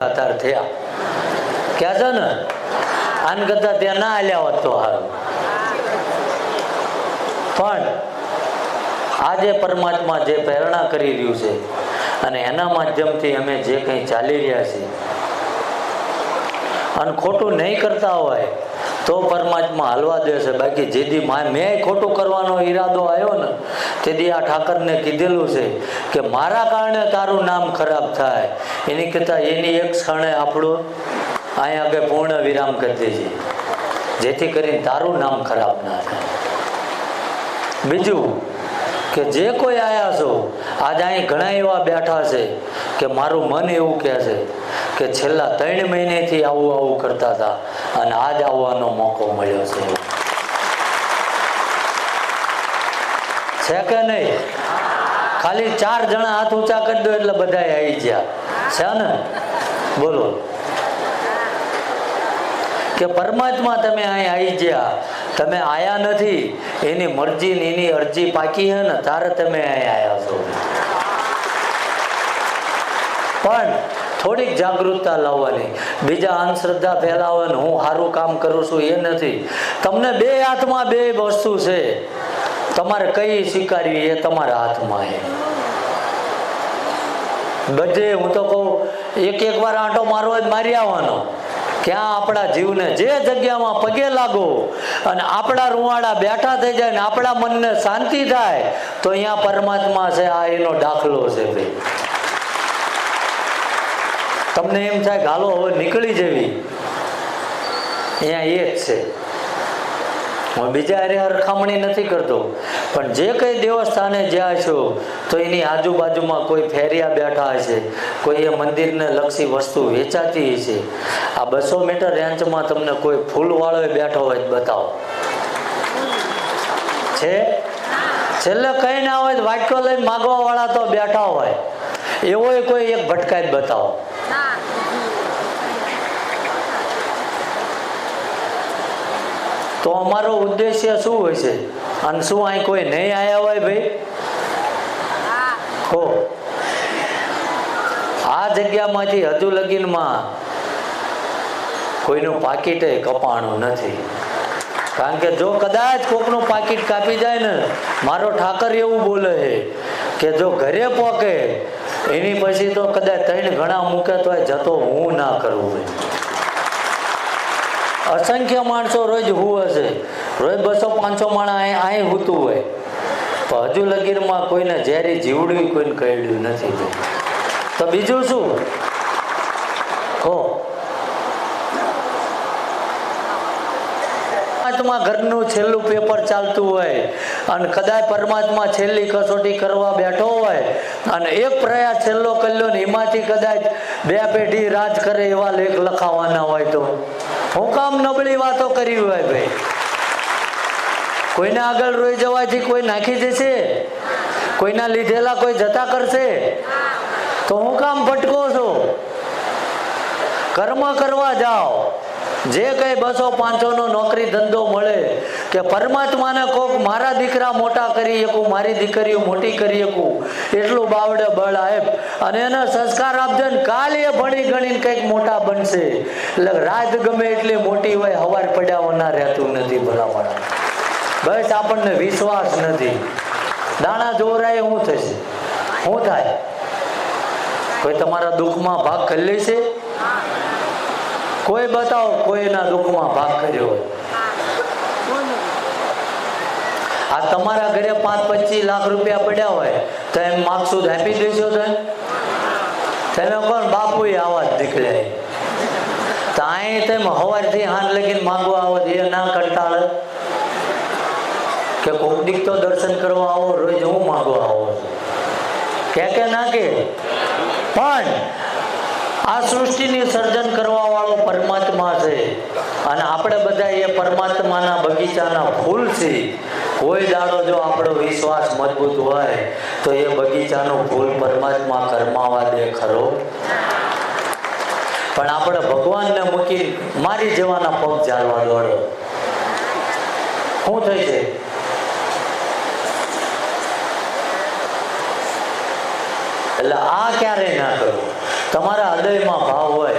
અત્યાર થયા. ક્યાં છે ને? આન કરતા ત્યાં ના આલ્યા હોત તો હારું. પણ આજે પરમાત્મા જે પ્રેરણા કરી રહ્યું છે અને એના માધ્યમથી અમે જે કંઈ ચાલી રહ્યા છીએ, અને ખોટું નહીં કરતા હોય તો પરમાત્મા હાલવા દેશે બાકી જેથી મેં ખોટું કરવાનો ઈરાદો આવ્યો ને, તેથી આ ઠાકરને કીધેલું છે કે મારા કારણે તારું નામ ખરાબ થાય. એની કરતાં એની એક ક્ષણે આપણું અહીંયા આગળ પૂર્ણ વિરામ કરી દેજે જેથી કરીને તારું નામ ખરાબ ના થાય. બીજું કે જે કોઈ આયા છો, આજ અહીં ઘણા એવા બેઠા છે કે મારું મન એવું કહે છે કે છેલ્લા ત્રણ મહિનેથી આવું આવું કરતા હતા અને આજ આવવાનો મોકો મળ્યો છે. છે કે નહીં? ખાલી ચાર જણા હાથ ઊંચા કરી દો એટલે બધા આવી ગયા. છે ને? બોલો. કે પરમાત્મા તમે અહીં આવી ગયા. તમે આયા નથી. એની મરજી એની અરજી પાકી હે ને, તારે તમે અહીં આવ્યા છો. પણ થોડીક જાગૃતતા લાવવાની. બીજા અંધશ્રદ્ધા ફેલાવવાની. હું સારું કામ કરું છું એ નથી. તમને બે હાથમાં બે વસ્તુ છે. તમારે કઈ સ્વીકારવી એ તમારા હાથમાં છે. બધે હું તો કહું એક એક વાર આંટો મારવો જ મારી આવવાનો. ક્યાં આપણા જીવને જે જગ્યામાં પગે લાગો અને આપણા રૂવાડા બેઠા થઈ જાય ને આપણા મનને શાંતિ થાય, તો અહીંયા પરમાત્મા છે, આ એનો દાખલો છે ભાઈ. તમને એમ થાય ગાલો હવે નીકળી જવી. અહીંયા એ જ છે. હું બીજા અરે હરખામણી નથી કરતો. પણ જે કંઈ દેવસ્થાને જ્યાં છો, તો એની આજુબાજુમાં કોઈ ફેરિયા બેઠા હશે. કોઈ એ મંદિરને લક્ષી વસ્તુ વેચાતી હશે. આ બસો મીટર રેન્જમાં તમને કોઈ ફૂલવાળો બેઠો હોય બતાવો. છે? છેલ્લે કંઈ ના હોય વાટકો લઈને માગવા વાળા તો બેઠા હોય. એવો કોઈ એક ભટકાઈ બતાવો. તો અમારો ઉદ્દેશ્ય શું હોય છે? અને શું અહીં કોઈ નહીં આવ્યા હોય ભાઈ? હો. આ જગ્યામાંથી હજુ લગીનમાં કોઈનું પાકીટ કપાણું નથી. કારણ કે જો કદાચ કોકનું પાકીટ કાપી જાય ને, મારો ઠાકર એવું બોલે છે કે જો ઘરે પોકે, એની પછી તો કદાચ ત્રણ ઘણા મૂકે તો જતો હું ના કરવું અસંખ્ય માણસો રોજ હુવે છે રોજ બસો પાંચસો માણસ અહીં હૂતું હોય. તો હજુ લગીરમાં કોઈને ઝેરી જીવડવી કોઈને કહ્યું નથી તો બીજું શું હો પરમાત્મા ઘરનું છેલ્લું પેપર ચાલતું હોય અને કદાચ પરમાત્મા છેલ્લી કસોટી કરવા બેઠો હોય અને એક પ્રયાસ છેલ્લો કર્યો ને એમાંથી કદાચ બે પેઢી રાજ કરે એવા લેખ લખાવાના હોય તો. હું કામ નબળી વાતો કરી હોય ભાઈ. કોઈને આગળ રોઈ જવાથી કોઈ નાખી જશે કોઈના લીધેલા કોઈ જતા કરશે? તો હું કામ ભટકો છો? કર્મ કરવા જાઓ. જે કઈ બસો પાંચસો નો નોકરી ધંધો મળે કે પરમાત્માને કોક મારા દીકરા મોટા કરી શકું, મારી દીકરીઓ મોટી કરી શકું, એટલું બાવડે બળ આપ અને એને સંસ્કાર આપજો ને કાલ એ ભણી ગણીને કંઈક મોટા બનશે. એટલે રાત ગમે એટલી મોટી હોય, હવાર પડ્યા ના રહેતું નથી ભલામણ. બસ આપણને વિશ્વાસ નથી. દાણા જોરાય શું થશે? શું થાય? કોઈ તમારા દુઃખમાં ભાગ કરી લેશે કોઈ બતાવો, કોઈના દુઃખમાં ભાગ કર્યો હોય? આ તમારા ઘરે પાંચ પચીસ લાખ રૂપિયા પડ્યા હોય, તો એમ માગશું આપી દેશો તમે કોણ? બાપુ આવા જ નીકળે તો અહીં તેમ હવારથી હાથ લગીને માગવા આવો એ ના કંટાળે કે કોકડીક તો દર્શન કરવા આવો, રોજ હું માગવા આવો કે કે ના કે? પણ આ સૃષ્ટિની સર્જન કરવા વાળો પરમાત્મા છે. અને આપણે બધા એ પરમાત્માના બગીચાના ફૂલ છે. કોઈ દાડો જો આપણો વિશ્વાસ મજબૂત હોય, તો એ બગીચાનું ફૂલ પરમાત્મા કરમાવા દે ખરો. પણ આપણે ભગવાનને મૂકી મારી જવાના પગ ચાલવા દોડો. શું થઈ છે એટલે આ ક્યારેય ના કરો. તમારા હૃદયમાં ભાવ હોય.